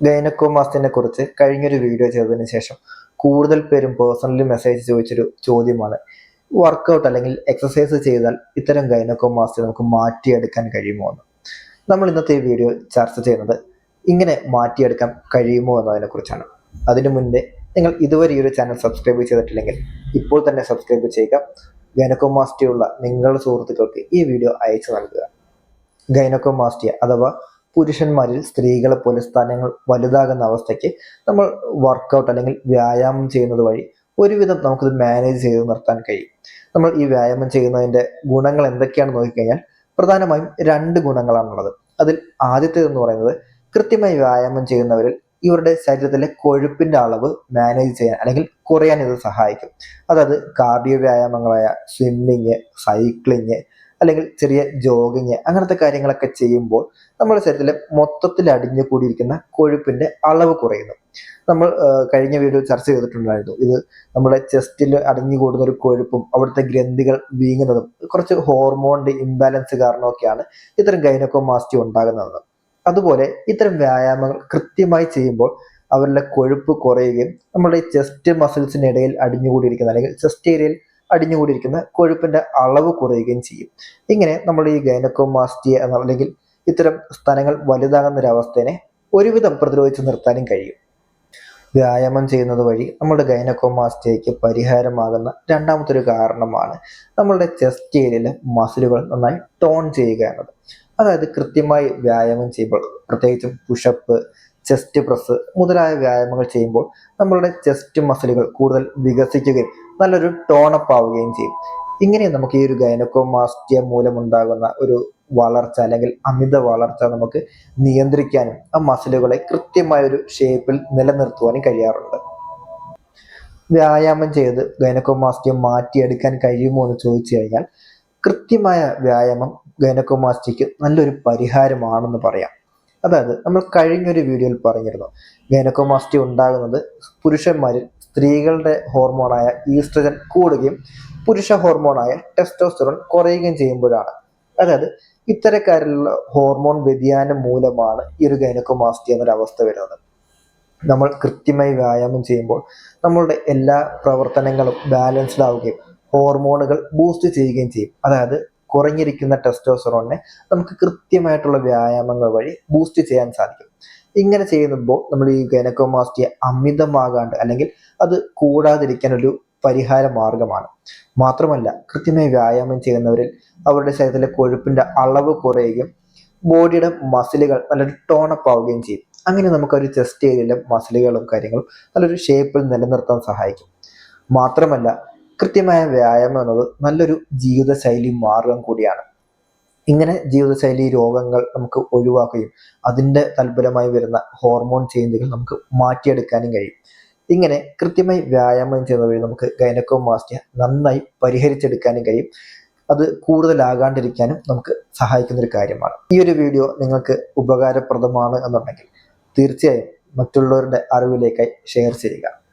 ഗൈനക്കോമാസ്റ്റിനെ കുറിച്ച് കഴിഞ്ഞൊരു വീഡിയോ ചെയ്തതിന് ശേഷം കൂടുതൽ പേരും പേഴ്സണലി മെസ്സേജ് ചോദിച്ചൊരു ചോദ്യമാണ്. വർക്കൗട്ട് അല്ലെങ്കിൽ എക്സസൈസ് ചെയ്താൽ ഇത്തരം ഗൈനക്കോമാസ്റ്റി നമുക്ക് മാറ്റിയെടുക്കാൻ കഴിയുമോ എന്ന്. നമ്മൾ ഇന്നത്തെ ഈ വീഡിയോ ചർച്ച ചെയ്യുന്നത് ഇങ്ങനെ മാറ്റിയെടുക്കാൻ കഴിയുമോ എന്നതിനെ കുറിച്ചാണ് അതിനു മുന്നേ നിങ്ങൾ ഇതുവരെ ഈ ഒരു ചാനൽ സബ്സ്ക്രൈബ് ചെയ്തിട്ടില്ലെങ്കിൽ ഇപ്പോൾ തന്നെ സബ്സ്ക്രൈബ് ചെയ്യുക. ഗൈനക്കോമാസ്റ്റിയുള്ള നിങ്ങളുടെ സുഹൃത്തുക്കൾക്ക് ഈ വീഡിയോ അയച്ചു നൽകുക. ഗൈനക്കോമാസ്റ്റിയ അഥവാ പുരുഷന്മാരിൽ സ്ത്രീകളെ പോലെ സ്ഥാനങ്ങൾ വലുതാകുന്ന അവസ്ഥയ്ക്ക് നമ്മൾ വർക്കൗട്ട് അല്ലെങ്കിൽ വ്യായാമം ചെയ്യുന്നത് വഴി ഒരുവിധം നമുക്കിത് മാനേജ് ചെയ്ത് നിർത്താൻ കഴിയും. നമ്മൾ ഈ വ്യായാമം ചെയ്യുന്നതിന്റെ ഗുണങ്ങൾ എന്തൊക്കെയാണ് നോക്കിക്കഴിഞ്ഞാൽ പ്രധാനമായും രണ്ട് ഗുണങ്ങളാണുള്ളത്. അതിൽ ആദ്യത്തേതെന്ന് പറയുന്നത് കൃത്യമായി വ്യായാമം ചെയ്യുന്നവരിൽ ഇവരുടെ ശരീരത്തിലെ കൊഴുപ്പിന്റെ അളവ് മാനേജ് ചെയ്യാൻ അല്ലെങ്കിൽ കുറയാൻ ഇത് സഹായിക്കും. അതായത് കാർഡിയോ വ്യായാമങ്ങളായ സ്വിമ്മിങ് സൈക്ലിങ് അല്ലെങ്കിൽ ചെറിയ ജോഗിങ് അങ്ങനത്തെ കാര്യങ്ങളൊക്കെ ചെയ്യുമ്പോൾ നമ്മുടെ ശരീരത്തിലെ മൊത്തത്തിൽ അടിഞ്ഞു കൂടിയിരിക്കുന്ന കൊഴുപ്പിന്റെ അളവ് കുറയുന്നു. നമ്മൾ കഴിഞ്ഞ വീഡിയോ ചർച്ച ചെയ്തിട്ടുണ്ടായിരുന്നു. ഇത് നമ്മുടെ ചെസ്റ്റിൽ അടിഞ്ഞു കൂടുന്ന ഒരു കൊഴുപ്പും അവിടുത്തെ ഗ്രന്ഥികൾ വീങ്ങുന്നതും കുറച്ച് ഹോർമോണിന്റെ ഇംബാലൻസ് കാരണമൊക്കെയാണ് ഇത്തരം ഗൈനക്കോമാസ്റ്റി ഉണ്ടാകുന്നത്. അതുപോലെ ഇത്തരം വ്യായാമങ്ങൾ കൃത്യമായി ചെയ്യുമ്പോൾ അവരുടെ കൊഴുപ്പ് കുറയുകയും നമ്മുടെ ചെസ്റ്റ് മസിൽസിനിടയിൽ അടിഞ്ഞുകൂടിയിരിക്കുന്ന അല്ലെങ്കിൽ ചെസ്റ്റ് ഏരിയയിൽ അടിഞ്ഞുകൂടിയിരിക്കുന്ന കൊഴുപ്പിന്റെ അളവ് കുറയുകയും ചെയ്യും. ഇങ്ങനെ നമ്മൾ ഈ ഗൈനക്കോമാസ്റ്റിയ എന്ന അല്ലെങ്കിൽ ഇത്തരം സ്ഥലങ്ങൾ വലുതാകുന്ന ഒരു അവസ്ഥയെ ഒരുവിധം പ്രതിരോധിച്ച് നിർത്താനും കഴിയും. വ്യായാമം ചെയ്യുന്നത് വഴി നമ്മുടെ ഗൈനക്കോമാസ്റ്റിയയ്ക്ക് പരിഹാരമാകുന്ന രണ്ടാമത്തെ ഒരു കാരണമാണ് നമ്മളുടെ ചെസ്റ്റ് ഏരിയയിലെ മസിലുകൾ നന്നായി ടോൺ ചെയ്യുക എന്നത്. അതായത് കൃത്യമായി വ്യായാമം ചെയ്യുമ്പോൾ പ്രത്യേകിച്ചും പുഷപ്പ് ചെസ്റ്റ് പ്രസ് മുതലായ വ്യായാമങ്ങൾ ചെയ്യുമ്പോൾ നമ്മളുടെ ചെസ്റ്റ് മസിലുകൾ കൂടുതൽ വികസിക്കുകയും നല്ലൊരു ടോണപ്പ് ആവുകയും ചെയ്യും. ഇങ്ങനെ നമുക്ക് ഈ ഒരു ഗൈനക്കോമാസ്റ്റിയ മൂലമുണ്ടാകുന്ന ഒരു വളർച്ച അല്ലെങ്കിൽ അമിത വളർച്ച നമുക്ക് നിയന്ത്രിക്കാനും ആ മസിലുകളെ കൃത്യമായ ഒരു ഷേപ്പിൽ നിലനിർത്തുവാനും കഴിയാറുണ്ട്. വ്യായാമം ചെയ്ത് ഗൈനക്കോമാസ്റ്റിയ മാറ്റിയെടുക്കാൻ കഴിയുമോ എന്ന് ചോദിച്ചു കഴിഞ്ഞാൽ കൃത്യമായ വ്യായാമം ഗൈനക്കോമാസ്റ്റിക്ക് നല്ലൊരു പരിഹാരമാണെന്ന് പറയാം. അതായത് നമ്മൾ കഴിഞ്ഞൊരു വീഡിയോയിൽ പറഞ്ഞിരുന്നു. ഗൈനക്കോമാസ്റ്റി ഉണ്ടാകുന്നത് പുരുഷന്മാരിൽ സ്ത്രീകളുടെ ഹോർമോണായ ഈസ്ട്രജൻ കൂടുകയും പുരുഷ ഹോർമോണായ ടെസ്റ്റോസ്റ്ററോൺ കുറയുകയും ചെയ്യുമ്പോഴാണ്. അതായത് ഇത്തരക്കാരിലുള്ള ഹോർമോൺ വ്യതിയാനം മൂലമാണ് ഈ ഒരു ഗൈനക്കോമാസ്റ്റി എന്നൊരവസ്ഥ വരുന്നത്. നമ്മൾ കൃത്യമായി വ്യായാമം ചെയ്യുമ്പോൾ നമ്മളുടെ എല്ലാ പ്രവർത്തനങ്ങളും ബാലൻസ്ഡ് ആവുകയും ഹോർമോണുകൾ ബൂസ്റ്റ് ചെയ്യുകയും ചെയ്യും. അതായത് കുറഞ്ഞിരിക്കുന്ന ടെസ്റ്റോസ്റ്ററോണിനെ നമുക്ക് കൃത്യമായിട്ടുള്ള വ്യായാമങ്ങൾ വഴി ബൂസ്റ്റ് ചെയ്യാൻ സാധിക്കും. ഇങ്ങനെ ചെയ്യുമ്പോൾ നമ്മൾ ഈ ഗൈനക്കോമാസ്റ്റിയെ അമിതമാകാണ്ട് അല്ലെങ്കിൽ അത് കൂടാതിരിക്കാൻ ഒരു പരിഹാര മാർഗമാണ്. മാത്രമല്ല കൃത്യമായി വ്യായാമം ചെയ്യുന്നവരിൽ അവരുടെ ശരീരത്തിലെ കൊഴുപ്പിന്റെ അളവ് കുറയുകയും ബോഡിയുടെ മസിലുകൾ നല്ലൊരു ടോണപ്പ് ആവുകയും ചെയ്യും. അങ്ങനെ നമുക്ക് ഒരു ചെസ്റ്റ് ഏരിയയിലെ മസിലുകളും കാര്യങ്ങളും നല്ലൊരു ഷേപ്പിൽ നിലനിർത്താൻ സഹായിക്കും. മാത്രമല്ല കൃത്യമായ വ്യായാമം എന്നത് നല്ലൊരു ജീവിതശൈലി മാർഗം കൂടിയാണ്. ഇങ്ങനെ ജീവിതശൈലി രോഗങ്ങൾ നമുക്ക് ഒഴിവാക്കുകയും അതിന്റെ തൽഫലമായി വരുന്ന ഹോർമോൺ ചേഞ്ചുകൾ നമുക്ക് മാറ്റിയെടുക്കാനും കഴിയും. ഇങ്ങനെ കൃത്യമായി വ്യായാമം ചെയ്യുന്ന വഴി നമുക്ക് ഗൈനക്കോമാസ്റ്റിയ നന്നായി പരിഹരിച്ചെടുക്കാനും കഴിയും. അത് കൂടുതലാകാണ്ടിരിക്കാനും നമുക്ക് സഹായിക്കുന്ന ഒരു കാര്യമാണ്. ഈ ഒരു വീഡിയോ നിങ്ങൾക്ക് ഉപകാരപ്രദമാണ് എന്നുണ്ടെങ്കിൽ തീർച്ചയായും മറ്റുള്ളവരുടെ അറിവിലേക്കായി ഷെയർ ചെയ്യുക.